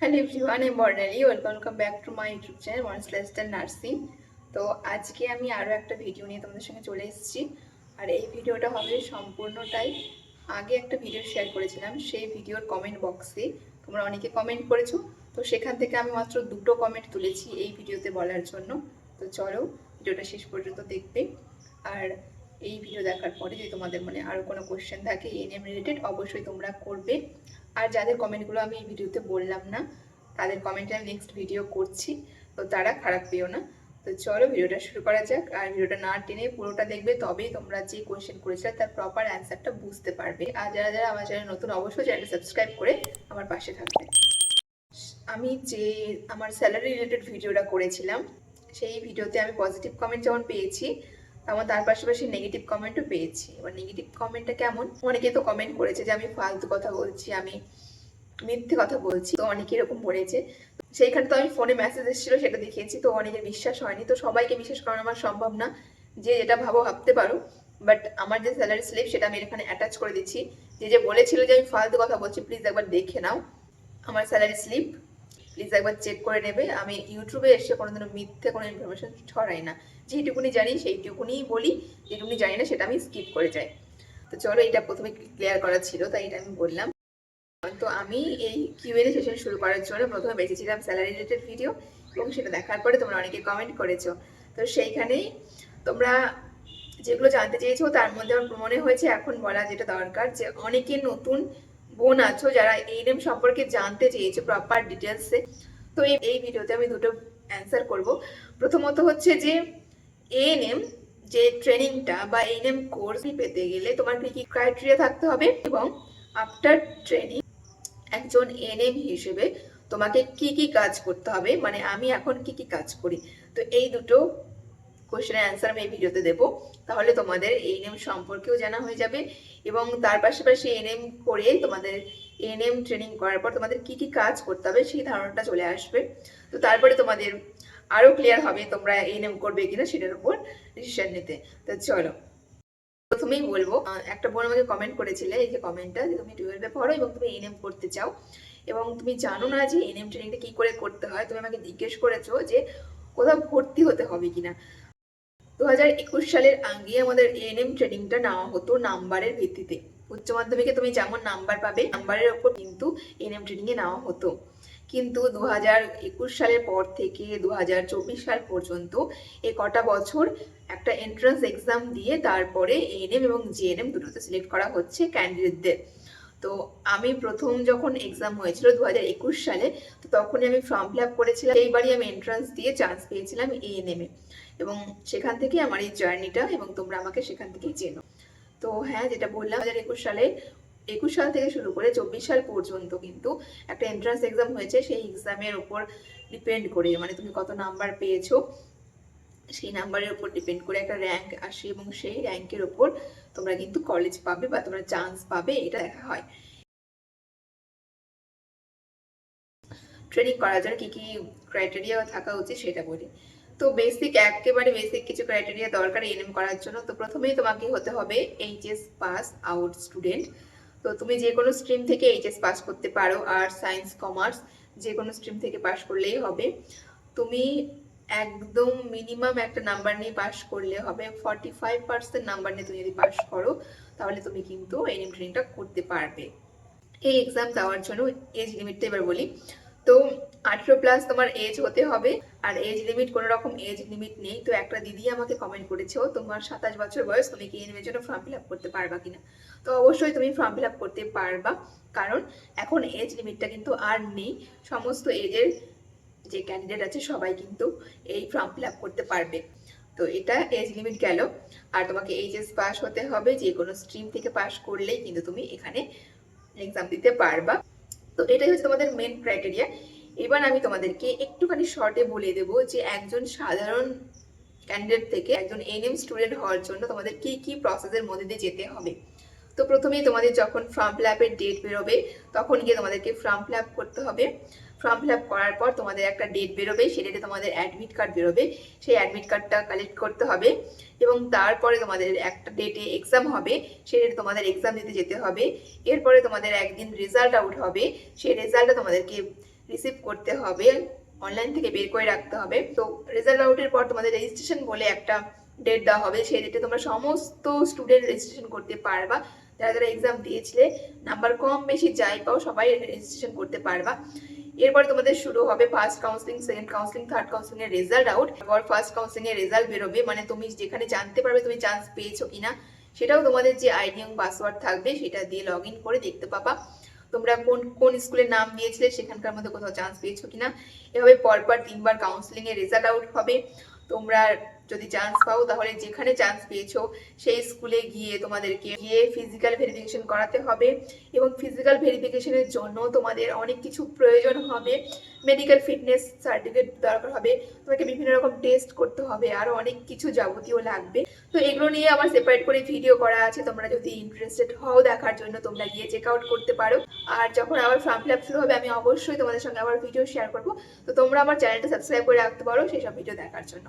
Hello everyone আমি Barnali welcome welcome back to my YouTube channel once lifestyle nursing তো আজকে আমি আরও একটা ভিডিও নিয়ে তোমাদের সঙ্গে চলে এসেছি। আর এই ভিডিওটা হবে সম্পূর্ণটাই আগে একটা ভিডিও শেয়ার করেছিলাম, সেই ভিডিওর কমেন্ট বক্সে তোমরা অনেকে কমেন্ট করেছ, তো সেখান থেকে আমি মাত্র দুটো কমেন্ট তুলেছি এই ভিডিওতে বলার জন্য। তো চলো ভিডিওটা শেষ পর্যন্ত দেখবে। আর এই ভিডিও দেখার পরে যদি তোমাদের মনে আরও কোনো কোশ্চেন থাকে এনএম রিলেটেড অবশ্যই তোমরা করবে। আর যাদের কমেন্টগুলো আমি এই ভিডিওতে বললাম না, তাদের কমেন্টে আমি নেক্সট ভিডিও করছি, তো তারা খারাপ পেও না। তো চলো ভিডিওটা শুরু করা যাক, আর ভিডিওটা না টেনে পুরোটা দেখবে তবেই তোমরা যে কোয়েশ্চেন করেছিলে তার প্রপার অ্যান্সারটা বুঝতে পারবে। আর যারা যারা আমার চ্যানেল নতুন, অবশ্যই চ্যানেলটা সাবস্ক্রাইব করে আমার পাশে থাকবে। আমি যে আমার স্যালারি রিলেটেড ভিডিওটা করেছিলাম, সেই ভিডিওতে আমি পজিটিভ কমেন্ট যেমন পেয়েছি তেমন তার পাশাপাশি নেগেটিভ কমেন্টও পেয়েছি। এবার নেগেটিভ কমেন্টটা কেমন? অনেকে তো কমেন্ট করেছে যে আমি ফালতু কথা বলছি, আমি মিথ্যে কথা বলছি। তো অনেকে এরকম বলেছে। সেইখানে তো আমি ফোনে মেসেজ এসেছিল, সেটা দেখিয়েছি। তো অনেকের বিশ্বাস হয়নি। তো সবাইকে বিশ্বাস করানো আমার সম্ভব না যে যেটা ভাবো, ভাবতে পারো। বাট আমার যে স্যালারি স্লিপ সেটা আমি এখানে অ্যাটাচ করে দিচ্ছি। যে যে বলেছিল যে আমি ফালতু কথা বলছি প্লিজ একবার দেখে নাও। আমার স্যালারি স্লিপ প্লিজ একবার চেক করে নেবে। আমি ইউটিউবে এসে কোনোদিনও মিথ্যে কোনো ইনফরমেশন ছড়াই না। যেটুকুনি জানি সেইটুকুনিই বলি যেটুকুনি জানি না সেটা আমি স্কিপ করে যাই। তো চলো এটা প্রথমে ক্লিয়ার করা ছিল, তাই এটা আমি বললাম। তো আমি এই কিউএনএ সেশন শুরু করার জন্য প্রথমে বেঁচেছিলাম স্যালারি রিলেটেড ভিডিও এবং সেটা দেখার পরে তোমরা অনেকে কমেন্ট করেছ। তো সেইখানেই তোমরা যেগুলো জানতে চেয়েছো, তার মধ্যে আমার মনে হয়েছে, এখন বলা যেটা দরকার যে অনেকে নতুন বোন আছো যারা এইরম সম্পর্কে জানতে চেয়েছো প্রপার ডিটেলসে তো এই এই ভিডিওতে আমি দুটো অ্যান্সার করব। প্রথমত হচ্ছে যে এএনএম যে ট্রেনিংটা বা এএনএম কোর্স পেতে গেলে তোমার কি কি ক্রাইটেরিয়া থাকতে হবে এবং আফটার ট্রেনিং একজন এএনএম হিসেবে তোমাকে কি কি কাজ করতে হবে মানে আমি এখন কি কি কাজ করি। তো এই দুটো কোশ্চেনের অ্যান্সার আমি এই ভিডিওতে দেবো। তাহলে তোমাদের এএনএম সম্পর্কেও জানা হয়ে যাবে এবং তার পাশাপাশি এএনএম করে তোমাদের এএনএম ট্রেনিং করার পর তোমাদের কি কি কাজ করতে হবে সেই ধারণাটা চলে আসবে। তো তারপরে তোমাদের আরও ক্লিয়ার হবে তোমরা এএনএম করবে কিনা সেটার উপর ডিসিশন নিতে। তো চলো, প্রথমেই বলব একটা বোন আমাকে কমেন্ট করেছিলে, এই যে কমেন্টটা যে তুমি টুয়েলভে পড়ো এবং তুমি এনএম করতে চাও এবং তুমি জানো না যে এনএম ট্রেনিংটা কি করে করতে হয়, তুমি আমাকে জিজ্ঞেস করেছ যে কোথাও ভর্তি হতে হবে কিনা। দু হাজার একুশ সালের আগে আমাদের এএনএম ট্রেনিংটা নেওয়া হতো নাম্বারের ভিত্তিতে। উচ্চ মাধ্যমিকে তুমি যেমন নাম্বার পাবে, নাম্বারের ওপর কিন্তু এএনএম ট্রেনিংয়ে নেওয়া হতো। কিন্তু দু হাজার একুশ সালের পর থেকে দু হাজার চব্বিশ সাল পর্যন্ত এই কটা বছর একটা এন্ট্রান্স এক্সাম দিয়ে তারপরে এএনএম এবং জিএনএম দুটোতে সিলেক্ট করা হচ্ছে ক্যান্ডিডেটদের তো আমি প্রথম যখন এক্সাম হয়েছিল দু হাজার একুশ সালে, তো তখনই আমি ফর্ম ফিল আপ করেছিলাম। এইবারই আমি এন্ট্রান্স দিয়ে চান্স পেয়েছিলাম এএনএম এ এবং সেখান থেকে আমার এই জার্নিটা এবং তোমরা আমাকে সেখান থেকেই চেনো। তো হ্যাঁ যেটা বললাম দু একুশ সালে, একুশ সাল থেকে শুরু করে চব্বিশ সাল পর্যন্ত কিন্তু একটা এন্ট্রান্স এক্সাম হয়েছে, সেই এক্সামের উপর ডিপেন্ড করে মানে তুমি কত নাম্বার পেয়েছ, সেই নাম্বারের উপর ডিপেন্ড করে একটা র্যাঙ্ক আসে এবং সেই র্যাঙ্কের উপর তোমরা কিন্তু কলেজ পাবে বা তোমরা চান্স পাবে, এটা দেখা হয়। ট্রেনিং করার জন্য কি কি ক্রাইটেরিয়া থাকা উচিত সেটা বলি। তো বেসিক একেবারে বেসিক কিছু ক্রাইটেরিয়া দরকার এনএম করার জন্য। তো প্রথমেই তোমাকে হতে হবে এইচএস পাস আউট স্টুডেন্ট তো তুমি যে কোনো স্ট্রিম থেকে এইচএস পাস করতে পারো আর্টস সায়েন্স কমার্স যে কোনো স্ট্রিম থেকে পাস করলেই হবে। তুমি একদম মিনিমাম একটা নাম্বার নিয়ে পাস করলে হবে। ফর্টি ফাইভ পার্সেন্ট নাম্বার নিয়ে তুমি যদি পাস করো, তাহলে তুমি কিন্তু এনএম ট্রেনিংটা করতে পারবে। এই এক্সাম দেওয়ার জন্য এজ লিমিটটা এবার বলি। তো আঠেরো প্লাস তোমার এজ হতে হবে। আর এজ লিমিট কোনো রকম এজ লিমিট নেই। তো একটা দিদি আমাকে কমেন্ট করেছ তোমার সাতাশ বছর বয়স, তুমি কি এনএমের জন্য ফর্ম ফিল আপ করতে পারবা কিনা? তো অবশ্যই তুমি ফর্ম ফিল আপ করতে পারবা। কারণ এখন এজ লিমিটটা কিন্তু আর নেই। সমস্ত এজের যে ক্যান্ডিডেট আছে, সবাই কিন্তু এই ফর্ম ফিল আপ করতে পারবে। তো এটা এজ লিমিট গেল। আর তোমাকে এইচএস পাস হতে হবে। যে কোনো স্ট্রিম থেকে পাস করলেই কিন্তু তুমি এখানে এক্সাম দিতে পারবা। তো এটাই হচ্ছে আমাদের মেন ক্রাইটেরিয়া এবার আমি তোমাদেরকে একটুখানি শর্টে বলে দেবো যে একজন সাধারণ ক্যান্ডিডেট থেকে একজন এনএম স্টুডেন্ট হওয়ার জন্য তোমাদের কি কি প্রসেসের মধ্যে দিয়ে যেতে হবে? তো প্রথমেই তোমাদের যখন ফর্ম ফিল আপের ডেট বেরোবে, তখন গিয়ে তোমাদেরকে ফর্ম ফিল আপ করতে হবে। ফর্ম ফিল আপ করার পর তোমাদের একটা ডেট বেরোবে, সেই ডেটে তোমাদের অ্যাডমিট কার্ড বেরোবে। সেই অ্যাডমিট কার্ডটা কালেক্ট করতে হবে এবং তারপরে তোমাদের একটা ডেটে এক্সাম হবে, সেই ডেটে তোমাদের এক্সাম দিতে যেতে হবে। এরপরে তোমাদের একদিন রেজাল্ট আউট হবে, সেই রেজাল্টটা তোমাদেরকে রিসিভ করতে হবে অনলাইন থেকে বের করে রাখতে হবে। তো রেজাল্ট আউটের পর তোমাদের রেজিস্ট্রেশন বলে একটা ডেট দেওয়া হবে, সেই ডেটে তোমরা সমস্ত স্টুডেন্ট রেজিস্ট্রেশন করতে পারবা। যারা যারা এক্সাম দিয়েছিলে নাম্বার কম বেশি যাই পাও, সবাই রেজিস্ট্রেশন করতে পারবা। এরপর তোমাদের শুরু হবে first counselling second counselling third counselling এর রেজাল্ট আউট এরপর ফার্স্ট কাউন্সিলিং এর রেজাল্ট বেরোবে মানে তুমি যেখানে জানতে পারবে তুমি চান্স পেয়েছ কিনা, সেটাও তোমাদের যে আইডি এবং পাসওয়ার্ড থাকবে, সেটা দিয়ে লগ ইন করে দেখতে পাবা। তোমরা কোন কোন স্কুলে নাম দিয়েছিলে, সেখানকার মধ্যে কোথাও চান্স পেয়েছ কিনা। এভাবে পরপর তিনবার কাউন্সিলিং এর রেজাল্ট আউট হবে। তোমরা যদি চান্স পাও, তাহলে যেখানে চান্স পেয়েছ, সেই স্কুলে গিয়ে তোমাদেরকে গিয়ে ফিজিক্যাল ভেরিফিকেশন করাতে হবে এবং ফিজিক্যাল ভেরিফিকেশনের জন্য তোমাদের অনেক কিছু প্রয়োজন হবে। মেডিকেল ফিটনেস সার্টিফিকেট দরকার হবে, তোমাকে বিভিন্ন রকম টেস্ট করতে হবে আরও অনেক কিছু যাবতীয় লাগবে। তো এগুলো নিয়ে আমার সেপারেট করে ভিডিও করা আছে, তোমরা যদি ইন্টারেস্টেড হও দেখার জন্য, তোমরা গিয়ে চেক আউট করতে পারো। আর যখন আবার ফর্ম ফিল আপ শুরু হবে, আমি অবশ্যই তোমাদের সঙ্গে আবার ভিডিও শেয়ার করব। তো তোমরা আমার চ্যানেলটা সাবস্ক্রাইব করে রাখতে পারো, সেই সব ভিডিও দেখার জন্য।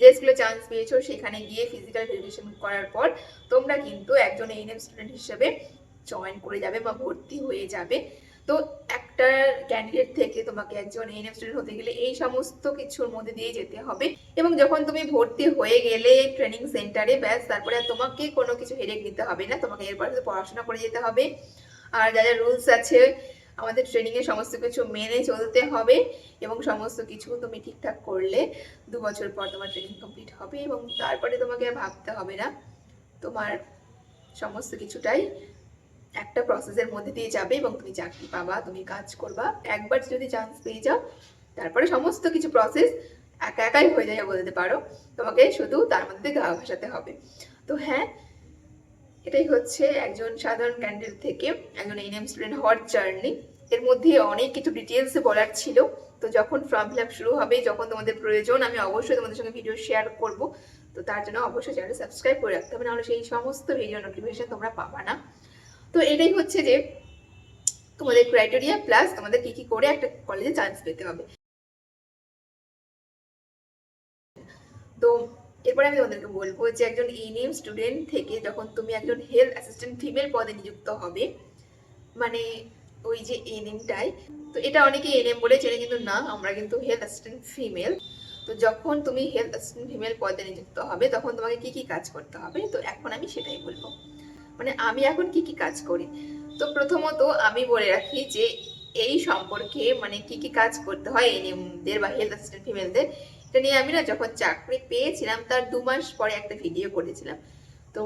যে স্কুলে চান্স পেয়েছ সেখানে গিয়ে ফিজিক্যাল ভেরিফিকেশন করার পর তোমরা কিন্তু একজন এনএম স্টুডেন্ট হিসেবে জয়েন করে যাবে বা ভর্তি হয়ে যাবে। তো একটা ক্যান্ডিডেট থেকে তোমাকে একজন এনএম স্টুডেন্ট হতে গেলে এই সমস্ত কিছুর মধ্যে দিয়ে যেতে হবে এবং যখন তুমি ভর্তি হয়ে গেলে ট্রেনিং সেন্টারে ব্যাস, তারপরে তোমাকে কোনো কিছু হেডেক নিতে হবে না। তোমাকে এরপর পড়াশোনা করে যেতে হবে। আর যা যা রুলস আছে আমাদের ট্রেনিংয়ে সমস্ত কিছু মেনে চলতে হবে এবং সমস্ত কিছু তুমি ঠিকঠাক করলে দু বছর পর তোমার ট্রেনিং কমপ্লিট হবে এবং তারপরে তোমাকে আর ভাবতে হবে না। তোমার সমস্ত কিছুটাই একটা প্রসেসের মধ্যে দিয়ে যাবে এবং তুমি চাকরি পাবা, তুমি কাজ করবা। একবার যদি চান্স পেয়ে যাও, তারপরে সমস্ত কিছু প্রসেস একা একাই হয়ে যায় বলতে পারো। তোমাকে শুধু তার মধ্যে গা ভাসাতে হবে। তো হ্যাঁ এটাই হচ্ছে একজন সাধারণ ক্যান্ডিডেট থেকে একজন এনএম স্টুডেন্ট হওয়ার জার্নি এর মধ্যে অনেক কিছু ডিটেলস বলার ছিল। তো যখন ফর্ম ফিল আপ শুরু হবে, যখন তোমাদের প্রয়োজন, আমি অবশ্যই তোমাদের সঙ্গে ভিডিও শেয়ার করব। তো তার জন্য অবশ্যই চ্যানেল সাবস্ক্রাইব করে রাখতে হবে, নাহলে সেই সমস্ত ভিডিও নোটিফিকেশন তোমরা পাবা না। তো এটাই হচ্ছে যে তোমাদের ক্রাইটেরিয়া প্লাস তোমাদের কী কী করে একটা কলেজে চান্স পেতে হবে। তো এরপরে আমি তোমাদেরকে বলব যে একজন এনএম স্টুডেন্ট থেকে যখন তুমি একজন হেলথ অ্যাসিস্ট্যান্ট ফিমেল পদে নিযুক্ত হবে মানে ওই যে এনএমটাই তো এটা অনেকে এনএম বলে চেনে কিন্তু না, আমরা কিন্তু হেলথ অ্যাসিস্ট্যান্ট ফিমেল তো যখন তুমি হেলথ অ্যাসিস্ট্যান্ট ফিমেল পদে নিযুক্ত হবে, তখন তোমাকে কি কি কাজ করতে হবে? তো এখন আমি সেটাই বলব। মানে আমি এখন কি কি কাজ করি? তো প্রথমত আমি বলে রাখি যে এই সম্পর্কে মানে কি কি কাজ করতে হয় এনএমদের বা হেলথ অ্যাসিস্ট্যান্ট ফিমেলদের এটা নিয়ে আমি না যখন চাকরি পেয়েছিলাম, তার দু মাস পরে একটা ভিডিও করেছিলাম। তো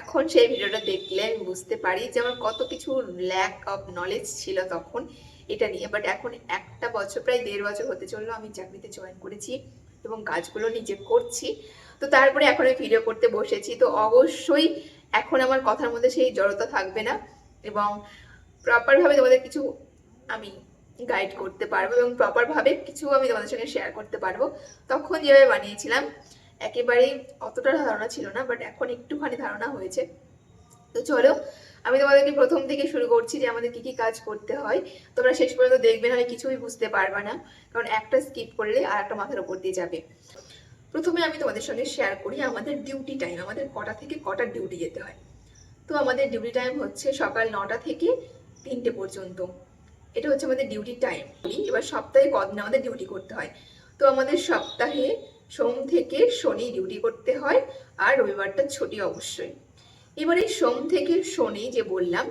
এখন সেই ভিডিওটা দেখলে আমি বুঝতে পারি যে আমার কত কিছু ল্যাক অফ নলেজ ছিল তখন এটা নিয়ে। বাট এখন একটা বছর, প্রায় দেড় বছর হতে চলল আমি চাকরিতে জয়েন করেছি এবং কাজগুলো নিজে করছি। তো তারপরে এখন আমি ভিডিও করতে বসেছি। তো অবশ্যই এখন আমার কথার মধ্যে সেই জড়তা থাকবে না এবং প্রপারভাবে তোমাদের কিছু আমি গাইড করতে পারব এবং প্রপারভাবে কিছু আমি তোমাদের সঙ্গে শেয়ার করতে পারব। তখন যেভাবে বানিয়েছিলাম, একেবারেই অতটা ধারণা ছিল না বাট এখন একটুখানি ধারণা হয়েছে। তো চলো, আমি তোমাদেরকে প্রথম থেকে শুরু করছি যে আমাদের কি কি কাজ করতে হয়। তোমরা শেষ পর্যন্ত দেখবে না কিছুই বুঝতে পারবে না, কারণ একটা স্কিপ করলে আর একটা মাথার উপর দিয়ে যাবে। প্রথমে আমি তোমাদের সঙ্গে শেয়ার করি আমাদের ডিউটি টাইম আমাদের কটা থেকে কটা ডিউটি যেতে হয়। তো আমাদের ডিউটি টাইম হচ্ছে সকাল নটা থেকে তিনটে পর্যন্ত। এটা হচ্ছে আমাদের ডিউটি টাইম এবার সপ্তাহে কদিন আমাদের ডিউটি করতে হয়? তো আমাদের সপ্তাহে সোম থেকে শনি ডিউটি করতে হয়, আর রবিবারটা ছুটি অবশ্যই। এবার এই সোম থেকে শনি যে বললাম,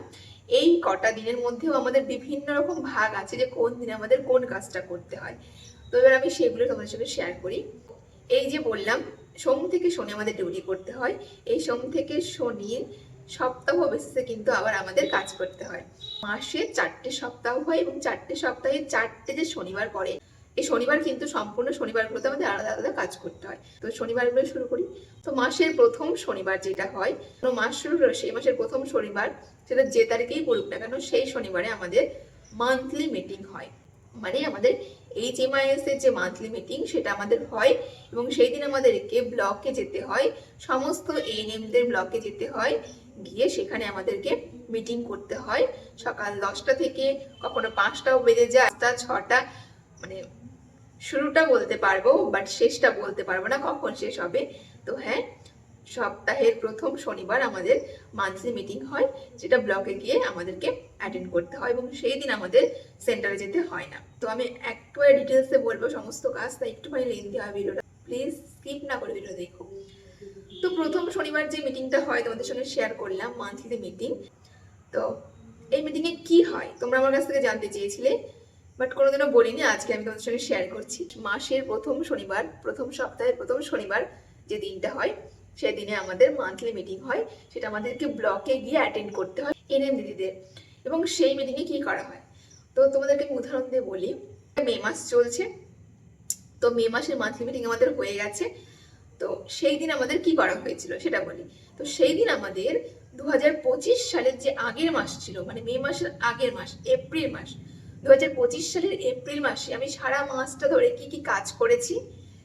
এই কটা দিনের মধ্যেও আমাদের বিভিন্ন রকম ভাগ আছে যে কোন দিনে আমাদের কোন কাজটা করতে হয়। তো এবার আমি সেগুলো তোমাদের সঙ্গে শেয়ার করি। এই যে বললাম, সোম থেকে শনি আমাদের ডিউটি করতে হয়। এই সোম থেকে শনির সপ্তাহ বেসিসে কিন্তু আবার আমাদের কাজ করতে হয়। মাসে চারটে সপ্তাহ হয় এবং চারটে সপ্তাহে চারটে যে শনিবার পড়ে, এই শনিবার কিন্তু সম্পূর্ণ শনিবারগুলোতে আমাদের আলাদা আলাদা কাজ করতে হয়। তো শনিবারগুলো শুরু করি। তো মাসের প্রথম শনিবার যেটা হয় কোনো মাস শুরু হলো, সেই মাসের প্রথম শনিবার সেটা যে তারিখেই পড়ুক না কেন, সেই শনিবারে আমাদের মান্থলি মিটিং হয়। মানে আমাদের এইচ এমআইএস এর যে মান্থলি মিটিং সেটা আমাদের হয় এবং সেই দিন আমাদেরকে ব্লকে যেতে হয়। সমস্ত এএনএমদের ব্লকে যেতে হয়। গিয়ে সেখানে আমাদেরকে মিটিং করতে হয়। সকাল দশটা থেকে কখনো পাঁচটাও বেজে যায় আটটা ছটা মানে শুরুটা বলতে পারব বাট শেষটা বলতে পারব না, কখন শেষ হবে। তো হ্যাঁ সপ্তাহের প্রথম শনিবার আমাদের মান্থলি মিটিং হয়, যেটা ব্লকে গিয়ে আমাদেরকে অ্যাটেন্ড করতে হয় এবং সেই দিন আমাদের সেন্টারে যেতে হয় না। তো আমি একটু ডিটেলসে বলব সমস্ত কাজ, তাই একটুখানি লেন্দি হয় ভিডিওটা প্লিজ স্কিপ না করে ভিডিও দেখো। তো প্রথম শনিবার যে মিটিংটা হয়, তোমাদের সঙ্গে শেয়ার করলাম মান্থলি মিটিং তো এই মিটিংয়ে কি হয়? তোমরা আমার কাছ থেকে জানতে চেয়েছিলে বাট কোনোদিনও বলিনি, আজকে আমি তোমাদের সঙ্গে শেয়ার করছি। মাসের প্রথম শনিবার, প্রথম সপ্তাহের প্রথম শনিবার যে দিনটা হয়, সেই দিনে আমাদের মান্থলি মিটিং হয়। সেটা আমাদেরকে ব্লকে গিয়ে অ্যাটেন্ড করতে হয় এনএম দিদিদের এবং সেই মিটিংয়ে কি করা হয়? তো তোমাদেরকে আমি উদাহরণ দিয়ে বলি, মে মাস চলছে। তো মে মাসের মান্থলি মিটিং আমাদের হয়ে গেছে। তো সেই দিন আমাদের কি করা হয়েছিল সেটা বলি। তো সেই দিন আমাদের দু হাজার পঁচিশ সালের যে আগের মাস ছিল মানে মে মাসের আগের মাস, এপ্রিল মাস দু হাজার পঁচিশ সালের এপ্রিল মাসে আমি সারা মাসটা ধরে কি কি কাজ করেছি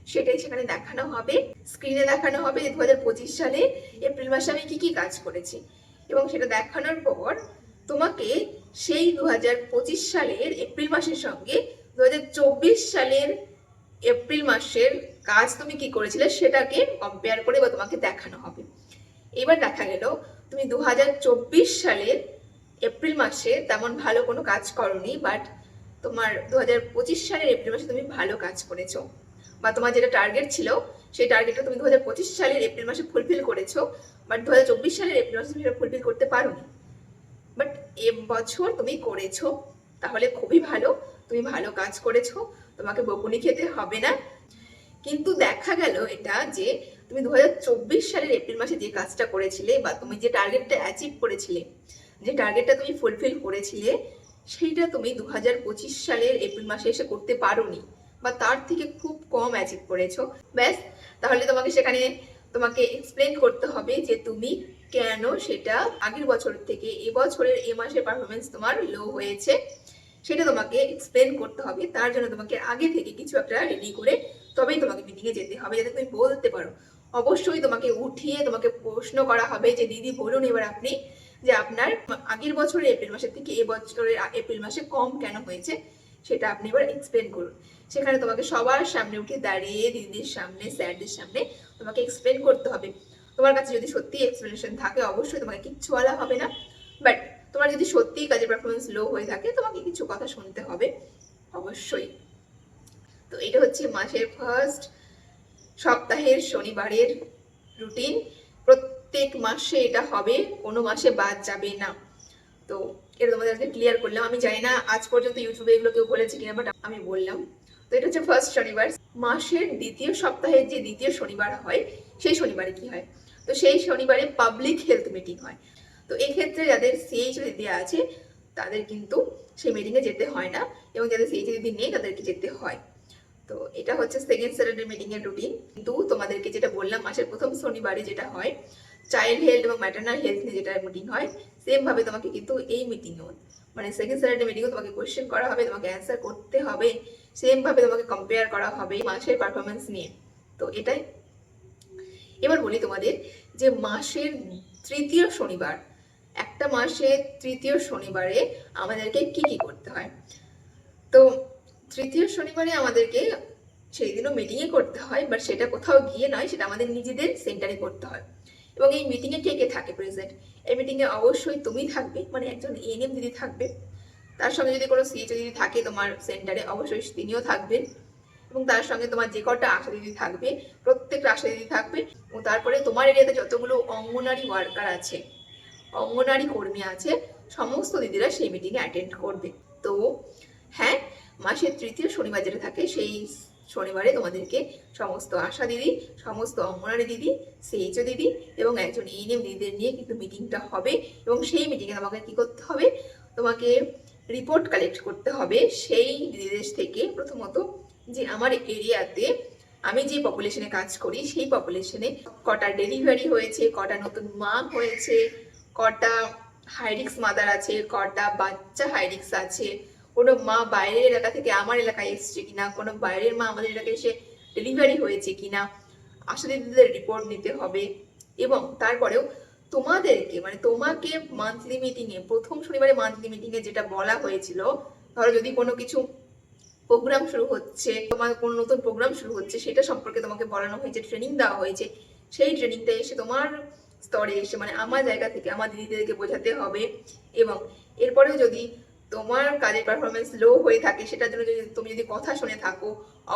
সেটাই সেখানে দেখানো হবে স্ক্রিনে দেখানো হবে যে দু হাজার পঁচিশ সালে এপ্রিল মাসে আমি কি কি কাজ করেছি। এবং সেটা দেখানোর পর তোমাকে সেই দু হাজার পঁচিশ সালের এপ্রিল মাসের সঙ্গে দু হাজার চব্বিশ সালের এপ্রিল মাসের কাজ তুমি কি করেছিলে সেটাকে কম্পেয়ার করে বা তোমাকে দেখানো হবে। এবার দেখা গেল, তুমি দু হাজার চব্বিশ সালের এপ্রিল মাসে তেমন ভালো কোনো কাজ করনি বাট তোমার দু হাজার পঁচিশ সালের এপ্রিল মাসে তুমি ভালো কাজ করেছ। বা তোমার যেটা টার্গেট ছিল, সেই টার্গেটটা তুমি দু হাজার পঁচিশ সালের এপ্রিল মাসে ফুলফিল করেছ বাট দু হাজার চব্বিশ সালের এপ্রিল মাসে তুমি সেটা ফুলফিল করতে পারোনি। বাট এ বছর তুমি করেছ, তাহলে খুবই ভালো, তুমি ভালো কাজ করেছ, তোমাকে বকুনি খেতে হবে না কিন্তু দেখা গেল এটা যে তুমি দু হাজার চব্বিশ সালের এপ্রিল মাসে যে কাজটা করেছিলে বা তুমি যে টার্গেটটা অ্যাচিভ করেছিলে, যে টার্গেটটা তুমি ফুলফিল করেছিলে, সেইটা তুমি দু পঁচিশ সালের এপ্রিল মাসে এসে করতে পারোনি বা তার থেকে খুব কম অ্যাচিভ করেছ। ব্যাস, তাহলে তোমাকে সেখানে তোমাকে এক্সপ্লেন করতে হবে যে তুমি কেন সেটা আগের বছর থেকে এবছরের এ মাসের পারফরমেন্স তোমার লো হয়েছে, সেটা তোমাকে এক্সপ্লেন করতে হবে। তার জন্য তোমাকে আগে থেকে কিছু একটা রেডি করে তবেই তোমাকে মিটিংয়ে যেতে হবে, যাতে তুমি বলতে পারো। অবশ্যই তোমাকে উঠিয়ে তোমাকে প্রশ্ন করা হবে যে, দিদি, বলুন এবার আপনি যে আপনার আগের বছরের এপ্রিল মাসের থেকে এ বছরের এপ্রিল মাসে কম কেন হয়েছে, সেটা আপনি এবার এক্সপ্লেন করুন। সেখানে তোমাকে সবার সামনে উঠে দাঁড়িয়ে, দিদির সামনে, স্যারদের সামনে তোমাকে এক্সপ্লেন করতে হবে। তোমার কাছে যদি সত্যি এক্সপ্লেনেশন থাকে, অবশ্যই তোমাকে কিচ্ছু বলা হবে না। বাট তোমার যদি সত্যিই কাজের পারফরমেন্স লো হয়ে থাকে, তোমাকে কিছু কথা শুনতে হবে। অবশ্যই। তো এটা হচ্ছে মাসের ফার্স্ট সপ্তাহের শনিবারের রুটিন প্রত্যেক মাসে এটা হবে, কোনো মাসে বাদ যাবে না। তো এটা তোমাদেরকে ক্লিয়ার করলাম। আমি জানি না আজ পর্যন্ত ইউটিউবে এগুলো কেউ বলেছে কিনা বাট আমি বললাম। তো এটা হচ্ছে ফার্স্ট শনিবার। মাসের দ্বিতীয় সপ্তাহের যে দ্বিতীয় শনিবার হয়, সেই শনিবারে কি হয়? তো সেই শনিবারে পাবলিক হেলথ মিটিং হয়। তো এক্ষেত্রে যাদের সিএইচ দেওয়া আছে, তাদের কিন্তু সেই মিটিংয়ে যেতে হয় না। এবং যাদের সিএইচ দিদি নেই, তাদেরকে যেতে হয়। তো এটা হচ্ছে সেকেন্ড স্যাটারডে মিটিং এর রুটিন কিন্তু তোমাদেরকে যেটা বললাম, মাসের প্রথম শনিবারে যেটা হয় চাইল্ড হেলথ এবং ম্যাটার্নাল হেলথ নিয়ে যেটা মিটিং হয় সেম ভাবে তোমাকে কিন্তু এই মিটিংও মানে সেকেন্ড স্যাটারডে মিটিংও তোমাকে কোয়েশ্চেন করা হবে, তোমাকে অ্যান্সার করতে হবে সেম ভাবে তোমাকে কম্পেয়ার করা হবে মাসের পারফরমেন্স নিয়ে। তো এটাই। এবার বলি তোমাদের যে মাসের তৃতীয় শনিবার, একটা মাসের তৃতীয় শনিবারে আমাদেরকে কি কি করতে হয়? তো তৃতীয় শনিবারে আমাদেরকে সেই দিনও মিটিংয়ে করতে হয় বাট সেটা কোথাও গিয়ে নয়, সেটা আমাদের নিজেদের সেন্টারে করতে হয়। এবং এই মিটিংয়ে কে কে থাকে প্রেজেন্ট এই মিটিংয়ে অবশ্যই তুমি থাকবে মানে একজন এনএম দিদি থাকবে, তার সঙ্গে যদি কোনো সিএইচ দিদি থাকে তোমার সেন্টারে অবশ্যই তিনিও থাকবেন। এবং তার সঙ্গে তোমার যে কটা আশা দিদি থাকবে প্রত্যেকটা আশা দিদি থাকবে, এবং তারপরে তোমার এরিয়াতে যতগুলো অঙ্গনারী ওয়ার্কার আছে, অঙ্গনারী কর্মী আছে, সমস্ত দিদিরা সেই মিটিংয়ে অ্যাটেন্ড করবে। তো হ্যাঁ মাসের তৃতীয় শনিবার যেটা থাকে, সেই শনিবারে তোমাদেরকে সমস্ত আশা দিদি, সমস্ত অঙ্গনারী দিদি সেইচও দিদি এবং একজন ইএনএম দিদিদের নিয়ে কিন্তু মিটিংটা হবে এবং সেই মিটিংয়ে তোমাকে কি করতে হবে? তোমাকে রিপোর্ট কালেক্ট করতে হবে। সেই দিদিদের থেকে প্রথমত যে আমার এরিয়াতে আমি যে পপুলেশনে কাজ করি, সেই পপুলেশনে কটা ডেলিভারি হয়েছে, কটা নতুন মা হয়েছে, কটা হাইরিক্স মাদার আছে, কটা বাচ্চা হাইরিক্স আছে কোনো মা বাইরের এলাকা থেকে আমার এলাকায় এসছে কিনা, কোনো বাইরের মা আমাদের এলাকায় এসে ডেলিভারি হয়েছে কিনা, আশা দিদিদের রিপোর্ট নিতে হবে। এবং তারপরেও তোমাদেরকে মানে তোমাকে মান্থলি মিটিংয়ে প্রথম শনিবারে মান্থলি মিটিংয়ে যেটা বলা হয়েছিল, ধরো যদি কোনো কিছু প্রোগ্রাম শুরু হচ্ছে, তোমার কোনো নতুন প্রোগ্রাম শুরু হচ্ছে, সেটা সম্পর্কে তোমাকে বলানো হয়েছে ট্রেনিং দেওয়া হয়েছে, সেই ট্রেনিংটা এসে তোমার স্তরে এসে মানে আমার জায়গা থেকে, আমার দিদিদেরকে বোঝাতে হবে। এবং এরপরেও যদি তোমার কাজের পারফরমেন্স লো হয়ে থাকে, সেটার জন্য যদি তুমি যদি কথা শুনে থাকো,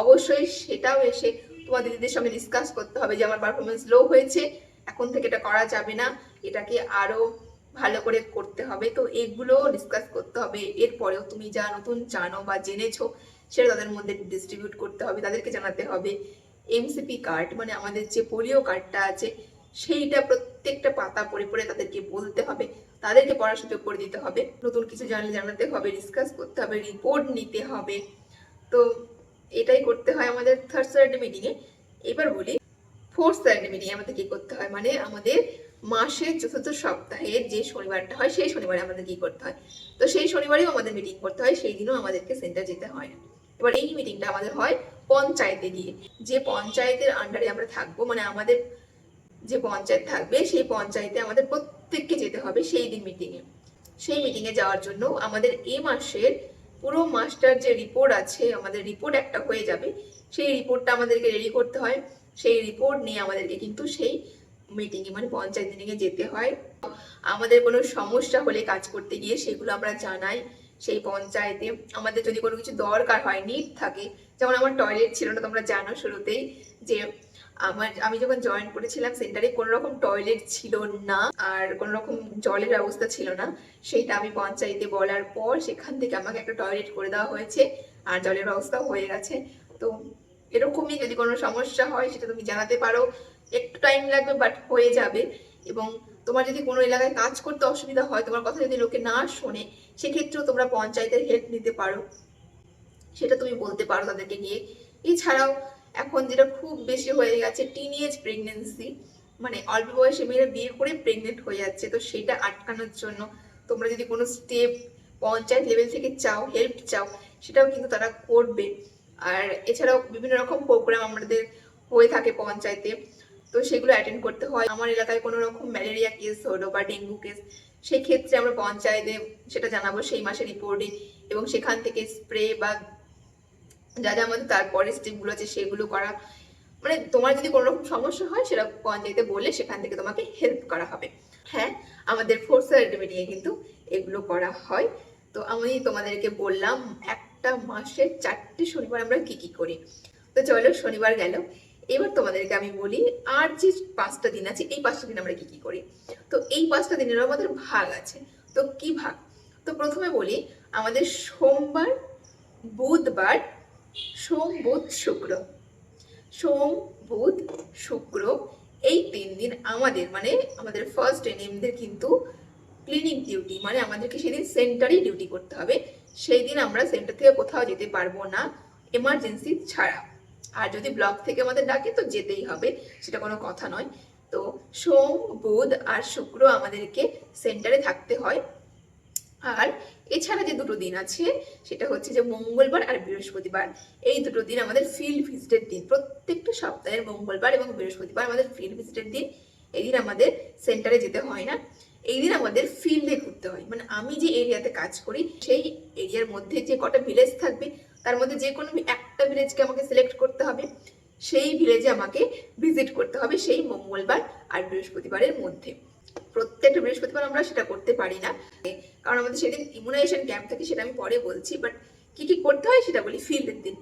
অবশ্যই সেটাও এসে তোমার দিদিদের সঙ্গে ডিসকাস করতে হবে যে আমার পারফরমেন্স লো হয়েছে, এখন থেকে এটা করা যাবে না, এটাকে আরও ভালো করে করতে হবে। তো এগুলো ডিসকাস করতে হবে। এরপরেও তুমি যা নতুন জানো বা জেনেছো, সেটা তাদের মধ্যে ডিস্ট্রিবিউট করতে হবে, তাদেরকে জানাতে হবে। এমসিপি কার্ড মানে আমাদের যে পোলিও কার্ডটা আছে, সেইটা প্রত্যেকটা পাতা পড়ে পড়ে তাদেরকে বলতে হবে। তাদেরকে পড়ার সুযোগ করে দিতে হবে। নতুন কিছু জানলে জানাতে হবে ডিসকাস করতে হবে রিপোর্ট নিতে হবে। তো এটাই করতে হয় আমাদের থার্ড স্যাটারডে মিটিংয়ে এবার বলি ফোর্থ স্যাটারডে মিটিংয়ে আমাদের কি করতে হয়? মানে আমাদের মাসের চতুর্থ সপ্তাহে যে শনিবারটা হয়, সেই শনিবারে আমাদের কি করতে হয়? তো সেই শনিবারেও আমাদের মিটিং করতে হয়, সেই দিনও আমাদেরকে সেন্টার যেতে হয়। না এবার এই মিটিংটা আমাদের হয় পঞ্চায়েতে গিয়ে। যে পঞ্চায়েতের আন্ডারে আমরা থাকব মানে আমাদের যে পঞ্চায়েত থাকবে, সেই পঞ্চায়েতে আমাদের প্রত্যেককে যেতে হবে সেই দিন মিটিংয়ে সেই মিটিংয়ে যাওয়ার জন্য আমাদের এই মাসের পুরো মাসটার যে রিপোর্ট আছে, আমাদের রিপোর্ট একটা হয়ে যাবে। সেই রিপোর্টটা আমাদেরকে রেডি করতে হয়। সেই রিপোর্ট নিয়ে আমাদেরকে কিন্তু সেই মিটিংয়ে মানে পঞ্চায়েত মিটিংয়ে যেতে হয়। আমাদের কোনো সমস্যা হলে কাজ করতে গিয়ে সেগুলো আমরা জানাই। সেই পঞ্চায়েতে আমাদের যদি কোনো কিছু দরকার হয় নিট থাকে, যেমন আমার টয়লেট ছিল না, তোমরা জানো শুরুতেই যে আমার, আমি যখন জয়েন করেছিলাম সেন্টারে কোনো রকম টয়লেট ছিল না আর কোনো রকম জলের ব্যবস্থা ছিল না, সেইটা আমি পঞ্চায়েতে বলার পর সেখান থেকে আমাকে একটা টয়লেট করে দেওয়া হয়েছে আর জলের ব্যবস্থা হয়ে গেছে। তো এরকমই যদি কোনো সমস্যা হয় সেটা তুমি জানাতে পারো। একটু টাইম লাগবে বাট হয়ে যাবে। এবং তোমার যদি কোনো এলাকায় কাজ করতে অসুবিধা হয়, তোমার কথা যদি লোকে না শোনে, সেক্ষেত্রেও তোমরা পঞ্চায়েতের হেল্প নিতে পারো। সেটা তুমি বলতে পারো তাদেরকে নিয়ে এছাড়াও এখন যেটা খুব বেশি হয়ে গেছে টিনেজ প্রেগনেন্সি মানে অল্প বয়সে মেয়েরা বিয়ে করে প্রেগনেন্ট হয়ে যাচ্ছে, তো সেটা আটকানোর জন্য তোমরা যদি কোনো স্টেপ পঞ্চায়েত লেভেল থেকে চাও হেল্প চাও, সেটাও কিন্তু তারা করবে। আর এছাড়াও বিভিন্ন রকম প্রোগ্রাম আমাদের হয়ে থাকে পঞ্চায়েতে, তো সেগুলো অ্যাটেন্ড করতে হয়। আমার এলাকায় কোনো রকম ম্যালেরিয়া কেস হলো বা ডেঙ্গু কেস সেই ক্ষেত্রে আমরা পঞ্চায়েতে সেটা জানাব, সেই মাসের রিপোর্টে এবং সেখান থেকে স্প্রে বা যা যা আমাদের তারপরে স্টেপগুলো আছে সেগুলো করা। মানে তোমার যদি কোনো রকম সমস্যা হয় সেটা পঞ্চায়েতে বললে সেখান থেকে তোমাকে হেল্প করা হবে। হ্যাঁ আমাদের ফোর্থ সার্টিফিকেট নিয়ে কিন্তু এগুলো করা হয়। তো আমি তোমাদেরকে বললাম, একটা মাসের চারটে শনিবার আমরা কি কি করি? তো চলো শনিবার গেল। এবার তোমাদেরকে আমি বলি, আর যে পাঁচটা দিন আছে, এই পাঁচটা দিন আমরা কি কি করি? তো এই পাঁচটা দিনেরও আমাদের ভাগ আছে। তো কি ভাগ? তো প্রথমে বলি, আমাদের সোমবার, বুধবার সোম বুধ শুক্র। সোম বুধ শুক্র এই তিন দিন আমাদের মানে আমাদের ফার্স্ট এনএমদের কিন্তু ক্লিনিক ডিউটি মানে আমাদেরকে সেদিন সেন্টারেই ডিউটি করতে হবে। সেই দিন আমরা সেন্টার থেকে কোথাও যেতে পারব না এমার্জেন্সি ছাড়া। আর যদি ব্লক থেকে আমাদের ডাকে তো যেতেই হবে, সেটা কোনো কথা নয়। তো সোম, বুধ আর শুক্র আমাদেরকে সেন্টারে থাকতে হয়। আর এছাড়া যে দুটো দিন আছে, সেটা হচ্ছে যে মঙ্গলবার আর বৃহস্পতিবার। এই দুটো দিন আমাদের ফিল্ড ভিজিটের দিন। প্রত্যেকটা সপ্তাহের মঙ্গলবার এবং বৃহস্পতিবার আমাদের ফিল্ড ভিজিটের দিন। এই দিন আমাদের সেন্টারে যেতে হয় না। এই দিন আমাদের ফিল্ডে ঘুরতে হয়। মানে আমি যে এরিয়াতে কাজ করি, সেই এরিয়ার মধ্যে যে কটা ভিলেজ থাকবে, তার মধ্যে যে কোনো একটা ভিলেজকে আমাকে সিলেক্ট করতে হবে। সেই ভিলেজে আমাকে ভিজিট করতে হবে সেই মঙ্গলবার আর বৃহস্পতিবারের মধ্যে। প্রত্যেকটা বৃহস্পতিবার আমরা সেটা করতে পারি না। কারণ আমাদের সেদিন ইমিউনাইজেশন ক্যাম্প থাকে সেটা আমি পরে বলছি বাট কি কি করতে হয় সেটা বলি ফিল্ডের দিন।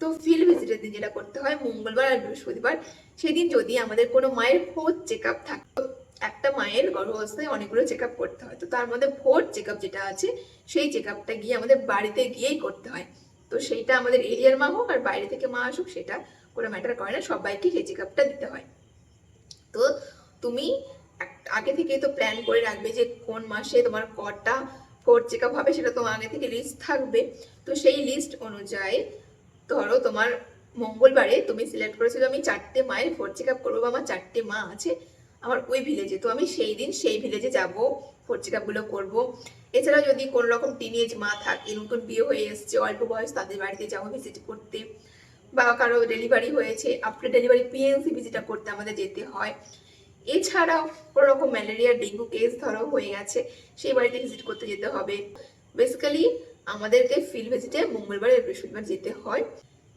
তো ফিল্ড ভিজিটের দিন যেটা করতে হয়, মঙ্গলবার আর বৃহস্পতিবার, সেদিন যদি আমাদের কোনো মায়ের ফোর্থ চেক আপ থাকতো একটা মায়ের গর্ভাবস্থায় অনেকগুলো চেক আপ করতে হয়। তো তার মধ্যে ফোর্থ চেক আপ যেটা আছে, সেই চেক আপটা গিয়ে আমাদের বাড়িতে গিয়েই করতে হয়। তো সেইটা আমাদের এরিয়ার মা হোক আর বাইরে থেকে মা আসুক, সেটা কোনো ম্যাটার করে না, সবাইকে সেই চেক আপটা দিতে হয়। তো তুমি আগে থেকে তো প্ল্যান করে রাখবে যে কোন মাসে তোমার কটা ফোর্থ চেক আপ হবে সেটা তোমার আগে থেকে লিস্ট থাকবে। তো সেই লিস্ট অনুযায়ী ধরো তোমার মঙ্গলবারে তুমি সিলেক্ট করেছ যে আমি চারটে মায়ের ফোর্থ চেক আপ করব বা আমার চারটে মা আছে আমার ওই ভিলেজে তো আমি সেই দিন সেই ভিলেজে যাব ফোর্থ চেক আপগুলো করব। এছাড়া যদি কোনো রকম টিনেজ মা থাকে, নতুন বিয়ে হয়ে এসছে, অল্প বয়স, তাদের বাড়িতে যাব ভিজিট করতে। বা কারও ডেলিভারি হয়েছে আফটার ডেলিভারি পিএনসি ভিজিটটা করতে আমাদের যেতে হয়। এছাড়াও কোনো রকম ম্যালেরিয়া, ডেঙ্গু কেস ধরো হয়ে গেছে। সেই বাড়িতে ভিজিট করতে যেতে হবে। বেসিক্যালি আমাদেরকে ফিল্ড ভিজিটে মঙ্গলবার বৃহস্পতিবার যেতে হয়।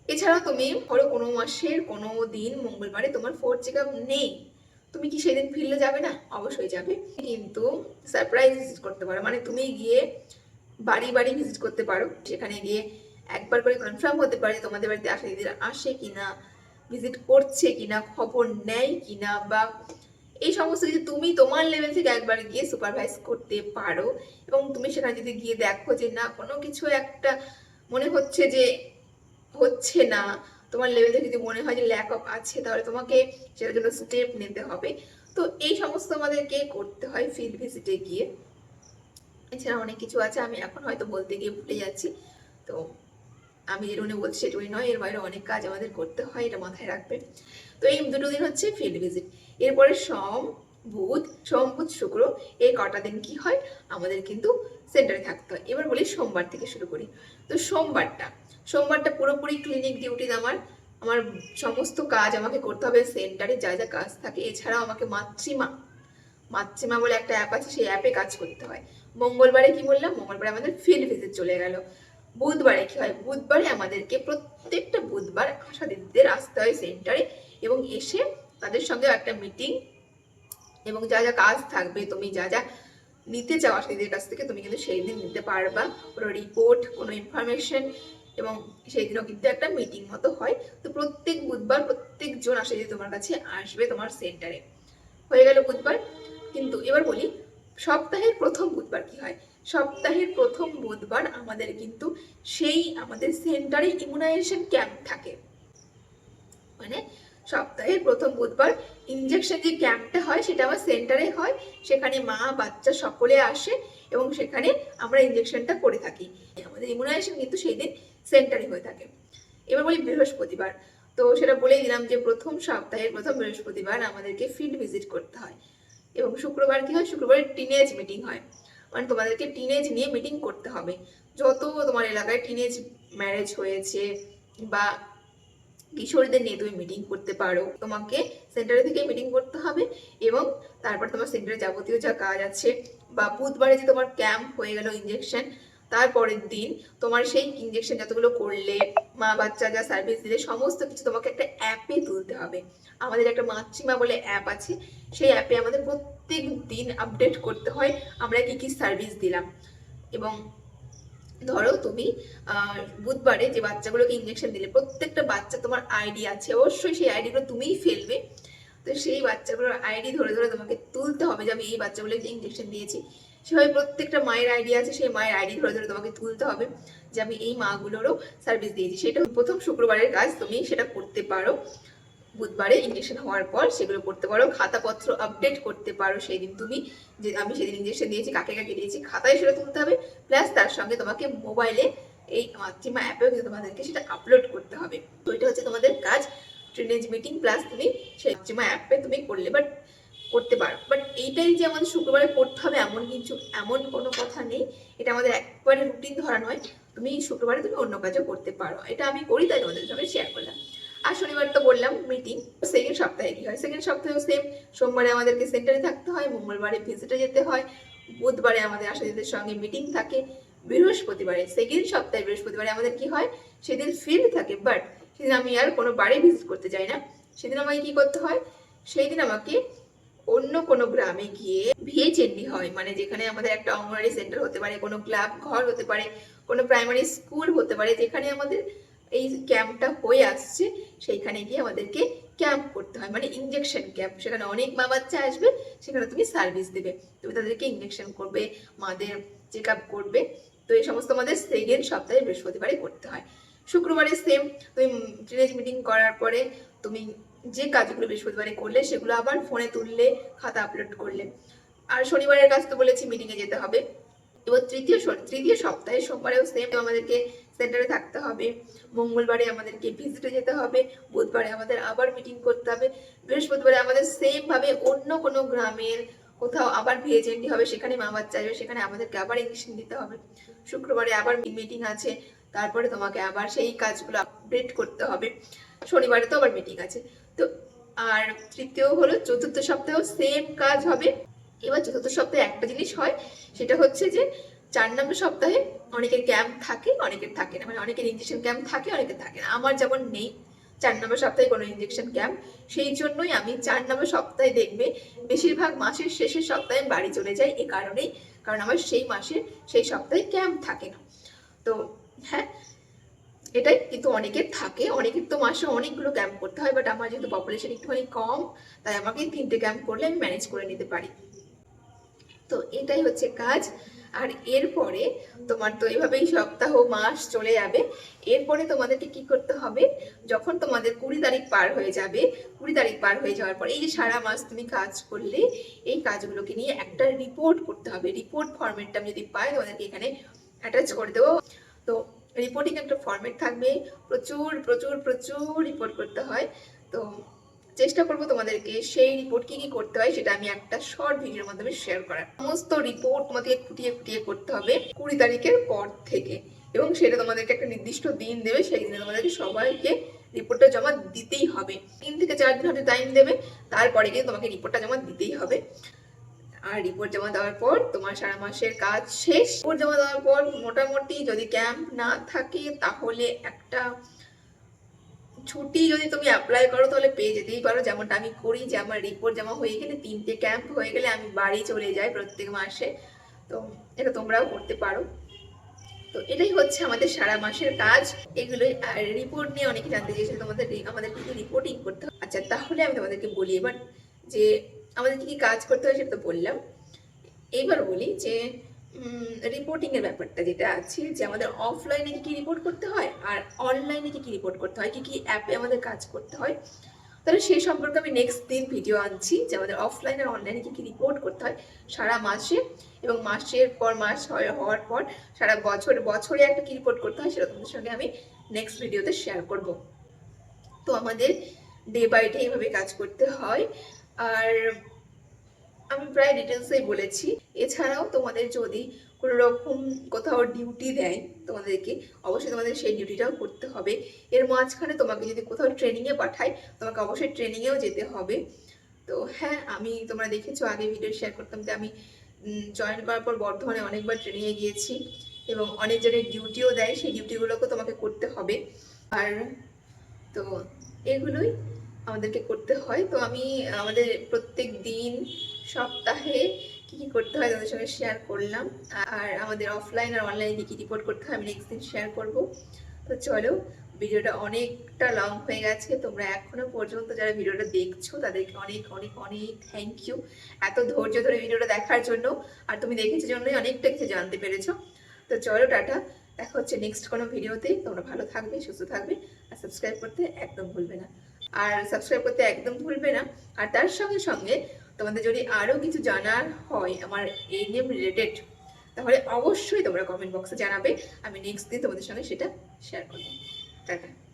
এছাড়াও তুমি ধরো কোনো মাসের কোনো দিন মঙ্গলবারে তোমার ফোর চেক নেই। তুমি কি সেদিন ফিল্ডে যাবে না? অবশ্যই যাবে। কিন্তু সারপ্রাইজ ভিজিট করতে পারো। মানে তুমি গিয়ে বাড়ি বাড়ি ভিজিট করতে পারো। সেখানে গিয়ে একবার করে কনফার্ম হতে পারে তোমাদের বাড়িতে আশা দিদিরা আসে কিনা ভিজিট করছে কিনা, খবর নেয় কিনা বা এই সমস্ত কিছু তুমি তোমার লেভেল থেকে একবার গিয়ে সুপারভাইজ করতে পারো এবং তুমি সেখানে যদি গিয়ে দেখো যে না, কোনো কিছু একটা মনে হচ্ছে যে হচ্ছে না, তোমার লেভেল থেকে যদি মনে হয় যে ল্যাক অফ আছে, তাহলে তোমাকে সেটার জন্য স্টেপ নিতে হবে। তো এই সমস্ত আমাদেরকে করতে হয় ফিল্ড ভিজিটে গিয়ে। এছাড়া অনেক কিছু আছে, আমি এখন হয়তো বলতে গিয়ে ভুলে যাচ্ছি। তো আমি যেটুকুনি বলছি সেটুকুনি নয়, এর বাইরে অনেক কাজ আমাদের করতে হয়, এটা মাথায় রাখবে তো এই দুটো দিন হচ্ছে ফিল্ড ভিজিট এরপরে সোম, বুধ সোম, বুধ, শুক্র, এই কটা দিন কি হয়? আমাদের কিন্তু সেন্টারে থাকতে হয়। এবার বলি সোমবার থেকে শুরু করি। তো সোমবারটা সোমবারটা পুরোপুরি ক্লিনিক ডিউটি আমার আমার সমস্ত কাজ আমাকে করতে হবে সেন্টারে যা যা কাজ থাকে। এছাড়াও আমাকে মাতৃমা মাতৃমা বলে একটা অ্যাপ আছে, সেই অ্যাপে কাজ করতে হয়। মঙ্গলবারে কি বললাম? মঙ্গলবারে আমাদের ফিল্ড ভিজিট চলে গেল। বুধবারে কি হয়? বুধবারে আমাদেরকে প্রত্যেকটা বুধবার আশা দিদিদের আসতে হয় সেন্টারে এবং এসে তাদের সঙ্গে একটা মিটিং এবং যা যা কাজ থাকবে, তুমি যা যা নিতে চাও দিদির কাছ থেকে তুমি কিন্তু সেই দিন নিতে পারবা। কোনো রিপোর্ট কোনো ইনফরমেশন এবং সেই দিনও কিন্তু একটা মিটিং মতো হয়। তো প্রত্যেক বুধবার প্রত্যেকজন আসে যে তোমার কাছে আসবে তোমার সেন্টারে হয়ে গেল বুধবার। কিন্তু এবার বলি, সপ্তাহের প্রথম বুধবার কি হয়? সপ্তাহের প্রথম বুধবার আমাদের কিন্তু সেই আমাদের সেন্টারে ইমিউনাইজেশন ক্যাম্প থাকে। মানে সপ্তাহের প্রথম বুধবার ইনজেকশন যে ক্যাম্পটা হয় সেটা আমার সেন্টারে হয়, সেখানে মা, বাচ্চা সকলে আসে এবং সেখানে আমরা ইনজেকশনটা করে থাকি। আমাদের ইমিউনাইজেশন কিন্তু সেই দিন সেন্টারে হয়ে থাকে। এবার বলি বৃহস্পতিবার। তো সেটা বলেই দিলাম যে প্রথম সপ্তাহের প্রথম বৃহস্পতিবার আমাদেরকে ফিল্ড ভিজিট করতে হয়। এবং শুক্রবার কি হয়? শুক্রবার টিনেজ মিটিং হয়। মানে তোমাদেরকে টিনেজ নিয়ে মিটিং করতে হবে। যত তোমার এলাকায় টিনেজ ম্যারেজ হয়েছে বা কিশোরীদের নিয়ে তুমি মিটিং করতে পারো। তোমাকে সেন্টারে থেকে মিটিং করতে হবে এবং তারপর তোমার সেন্টারে যাবতীয় যা কাজ আছে বা বুধবারে যে তোমার ক্যাম্প হয়ে গেল ইঞ্জেকশন তারপরের দিন তোমার সেই ইঞ্জেকশন যতগুলো করলে, মা বাচ্চা যা সার্ভিস দিলে, সমস্ত কিছু তোমাকে একটা অ্যাপে তুলতে হবে। আমাদের একটা মাতৃমা বলে অ্যাপ আছে, সেই অ্যাপে আমাদের প্রত্যেক দিন আপডেট করতে হয় আমরা কি কি সার্ভিস দিলাম। এবং ধরো তুমি বুধবারে যে বাচ্চাগুলোকে ইঞ্জেকশন দিলে, প্রত্যেকটা বাচ্চা তোমার আইডি আছে। অবশ্যই সেই আইডিগুলো তুমিই ফেলবে। তো সেই বাচ্চাগুলোর আইডি ধরে ধরে তোমাকে তুলতে হবে যে আমি এই বাচ্চাগুলোকে ইঞ্জেকশন দিয়েছি। সেভাবে প্রত্যেকটা মায়ের আইডি আছে, সেই মায়ের আইডি ধরে ধরে তোমাকে তুলতে হবে যে আমি এই মাগুলোরও সার্ভিস দিয়েছি। সেটা প্রথম শুক্রবারের কাজ, তুমি সেটা করতে পারো। বুধবারে ইঞ্জেকশন হওয়ার পর সেগুলো করতে পারো। খাতাপত্র আপডেট করতে পারো সেই দিন তুমি। যে আমি সেদিন ইঞ্জেকশন দিয়েছি, কাকে কাকে দিয়েছি, খাতায় সেটা তুলতে হবে। প্লাস তার সঙ্গে তোমাকে মোবাইলে এই মাতৃমা অ্যাপেও কিন্তু তোমাদেরকে সেটা আপলোড করতে হবে। তো এটা হচ্ছে তোমাদের কাজ। ট্রেনেজ মিটিং প্লাস তুমি সেই মাতৃমা অ্যাপে তুমি করলে বাট করতে পারো। বাট এইটাই যে আমাদের শুক্রবারে করতে হবে এমন কিছু, এমন কোনো কথা নেই। এটা আমাদের একবারে রুটিন ধরা নয়। তুমি শুক্রবারে তুমি অন্য কাজও করতে পারো। এটা আমি করি, তাই তোমাদের সঙ্গে শেয়ার করলাম। আর শনিবার তো বললাম মিটিং সেকেন্ড সপ্তাহে কি হয়? সেকেন্ড সপ্তাহেও সেম সোমবারে আমাদেরকে সেন্টারে থাকতে হয়, মঙ্গলবারে ভিজিটে যেতে হয়, বুধবারে আমাদের আশাদিদের সঙ্গে মিটিং থাকে, বৃহস্পতিবারে সেকেন্ড সপ্তাহে বৃহস্পতিবারে আমাদের কি হয়? সেদিন ফিল্ড থাকে বাট সেদিন আমি আর কোনো বাড়ি ভিজিট করতে যাই না। সেদিন আমাকে কি করতে হয়? সেই দিন আমাকে অন্য কোনো গ্রামে গিয়ে ভিএচএনডি হয় মানে যেখানে আমাদের একটা অঙ্গনওয়াড়ি সেন্টার হতে পারে, কোনো ক্লাব ঘর হতে পারে, কোনো প্রাইমারি স্কুল হতে পারে, যেখানে আমাদের এই ক্যাম্পটা হয়ে আসছে, সেইখানে গিয়ে আমাদেরকে ক্যাম্প করতে হয়। মানে ইঞ্জেকশন ক্যাম্প, সেখানে অনেক মা বাচ্চা আসবে, সেখানে তুমি সার্ভিস দেবে। তুমি তাদেরকে ইঞ্জেকশন করবে, মাদের চেক আপ করবে। তো এই সমস্ত আমাদের সেকেন্ড সপ্তাহে বৃহস্পতিবারে করতে হয়। শুক্রবারে সেম তুমি ট্রেনেজ মিটিং করার পরে তুমি যে কাজগুলো বৃহস্পতিবারে করলে, সেগুলো আবার ফোনে তুললে, খাতা আপলোড করলে। আর শনিবারের কাজ তো বলেছি মিটিংয়ে যেতে হবে। এবার তৃতীয় তৃতীয় সপ্তাহে, সোমবারেও সেম আমাদেরকে সেন্টারে থাকতে হবে। মঙ্গলবারে আমাদেরকে ভিজিটে যেতে হবে। বুধবারে আমাদের আবার মিটিং করতে হবে। বৃহস্পতিবারে আমাদের সেম ভাবে অন্য কোনো গ্রামের কোথাও আবার ভিএচএনডি হবে, সেখানে মা বাচ্চা আসবে, সেখানে আমাদেরকে আবার ইঞ্জেকশন দিতে হবে। শুক্রবারে আবার মিটিং আছে। তারপরে তোমাকে আবার সেই কাজগুলো আপডেট করতে হবে। শনিবারে তো আবার মিটিং আছে। তো আর তৃতীয় হলো চতুর্থ সপ্তাহেও সেম কাজ হবে। এবার চতুর্থ সপ্তাহে একটা জিনিস হয়, সেটা হচ্ছে যে চার নম্বর সপ্তাহে অনেকের ক্যাম্প থাকে, অনেকের থাকে না। মানে অনেকের ইঞ্জেকশন ক্যাম্প থাকে, অনেকের থাকে না। আমার যেমন নেই, চার নম্বর সপ্তাহে কোনো ইঞ্জেকশন ক্যাম্প সেই জন্যই আমি চার নম্বর সপ্তাহে দেখবে বেশিরভাগ মাসের শেষের সপ্তাহে আমি বাড়ি চলে যাই, এ কারণেই। কারণ আমার সেই মাসে সেই সপ্তাহে ক্যাম্প থাকে না। তো হ্যাঁ এটাই। কিন্তু অনেকের থাকে। অনেকের তো মাসে অনেকগুলো ক্যাম্প করতে হয় বাট আমার যেহেতু পপুলেশন একটুখানি কম, তাই আমাকে তিনটে ক্যাম্প করলে আমি ম্যানেজ করে নিতে পারি। তো এটাই হচ্ছে কাজ। আর এরপরে তোমার তো এইভাবেই সপ্তাহ, মাস চলে যাবে। এরপরে তোমাদেরকে কি করতে হবে? যখন তোমাদের কুড়ি তারিখ পার হয়ে যাবে, কুড়ি তারিখ পার হয়ে যাওয়ার পর এই যে সারা মাস তুমি কাজ করলে, এই কাজগুলোকে নিয়ে একটা রিপোর্ট করতে হবে। রিপোর্ট ফরম্যাটটা আমি যদি পাই, তোমাদেরকে এখানে অ্যাটাচ করে দেবো। তো রিপোর্টিং একটা ফরম্যাট থাকবে। প্রচুর প্রচুর প্রচুর রিপোর্ট করতে হয়। তো চেষ্টা করব তোমাদেরকে সেই রিপোর্ট কি কি করতে হয় সেটা আমি একটা শর্ট ভিডিওর মাধ্যমে শেয়ার করার। সমস্ত রিপোর্ট তোমাদেরকে খুঁটিয়ে খুঁটিয়ে করতে হবে কুড়ি তারিখের পর থেকে এবং সেটা তোমাদেরকে একটা নির্দিষ্ট দিন দেবে, সেই দিনে তোমাদেরকে সবাইকে রিপোর্টটা জমা দিতেই হবে। তিন থেকে চার দিন হয়তো টাইম দেবে, তারপরে কিন্তু তোমাকে রিপোর্টটা জমা দিতেই হবে। আর রিপোর্ট জমা দেওয়ার পর তোমার সারা মাসের কাজ শেষ। রিপোর্ট জমা দেওয়ার পর মোটামুটি যদি ক্যাম্প না থাকে তাহলে একটা ছুটি যদি তুমি অ্যাপ্লাই করো, তাহলে পেয়ে যেতেই পারো। যেমনটা আমি করি যে আমার রিপোর্ট জমা হয়ে গেলে তিনটে ক্যাম্প হয়ে গেলে আমি বাড়ি চলে যাই প্রত্যেক মাসে। তো এটা তোমরাও করতে পারো। তো এটাই হচ্ছে আমাদের সারা মাসের কাজ। এগুলোই রিপোর্ট নিয়ে অনেকে জানতে চেয়েছে তোমাদের আমাদের কি রিপোর্টিং করতে হয়। আচ্ছা তাহলে আমি তোমাদেরকে বলি এবার যে আমাদের কি কি কাজ করতে হয় সেটা তো বললাম। এইবার বলি যে রিপোর্টিং এর ব্যাপারটা যেটা আছে যে আমাদের অফলাইনে কি কি রিপোর্ট করতে হয় আর অনলাইনে কি কি রিপোর্ট করতে হয়, কি কি অ্যাপে আমাদের কাজ করতে হয়। তাহলে সেই সম্পর্কে আমি নেক্সট দিন ভিডিও আনছি যে আমাদের অফলাইন আর অনলাইনে কি কি রিপোর্ট করতে হয় সারা মাসে এবং মাসের পর মাস হওয়ার পর সারা বছর, বছরে একটা কি রিপোর্ট করতে হয় সেটা তোমাদের সঙ্গে আমি নেক্সট ভিডিওতে শেয়ার করব। তো আমাদের ডে বাই ডে এইভাবে কাজ করতে হয়। আর আমি প্রায় ডিটেলসেই বলেছি। এছাড়াও তোমাদের যদি কোনো রকম কোথাও ডিউটি দেয় তোমাদেরকে, অবশ্যই তোমাদের সেই ডিউটিটাও করতে হবে। এর মাঝখানে তোমাকে যদি কোথাও ট্রেনিংয়ে পাঠায়, তোমাকে অবশ্যই ট্রেনিংয়েও যেতে হবে। তো হ্যাঁ আমি তোমরা দেখেছ, আগে ভিডিও শেয়ার করতাম যে আমি জয়েন করার পর বর্ধমানে অনেকবার ট্রেনিংয়ে গিয়েছি এবং অনেক জায়গায় ডিউটিও দেয়, সেই ডিউটিগুলোকেও তোমাকে করতে হবে। আর তো এগুলোই আমাদেরকে করতে হয়। তো আমি আমাদের প্রত্যেক দিন সপ্তাহে কি কি করতে হয় তাদের সঙ্গে শেয়ার করলাম। আর আমাদের অফলাইন আর অনলাইনে কি রিপোর্ট করতে হয় আমি নেক্সট দিন শেয়ার করব। তো চলো, ভিডিওটা অনেকটা লং হয়ে গেছে। তোমরা এখনও পর্যন্ত যারা ভিডিওটা দেখছ, তাদেরকে অনেক অনেক অনেক থ্যাংক ইউ এত ধৈর্য ধরে ভিডিওটা দেখার জন্য। আর তুমি দেখেছ জন্যই অনেকটা কিছু জানতে পেরেছ। তো চলো, টাটা। দেখা হচ্ছে নেক্সট কোনো ভিডিওতে। তোমরা ভালো থাকবে, সুস্থ থাকবে। আর সাবস্ক্রাইব করতে একদম ভুলবে না। আর সাবস্ক্রাইব করতে একদম ভুলবে না। আর তার সঙ্গে সঙ্গে তোমাদের যদি আরও কিছু জানার হয়, আমার এই নিয়ম রিলেটেড তাহলে অবশ্যই তোমরা কমেন্ট বক্সে জানাবে, আমি নেক্সট দিন তোমাদের সঙ্গে সেটা শেয়ার করব। টাটা।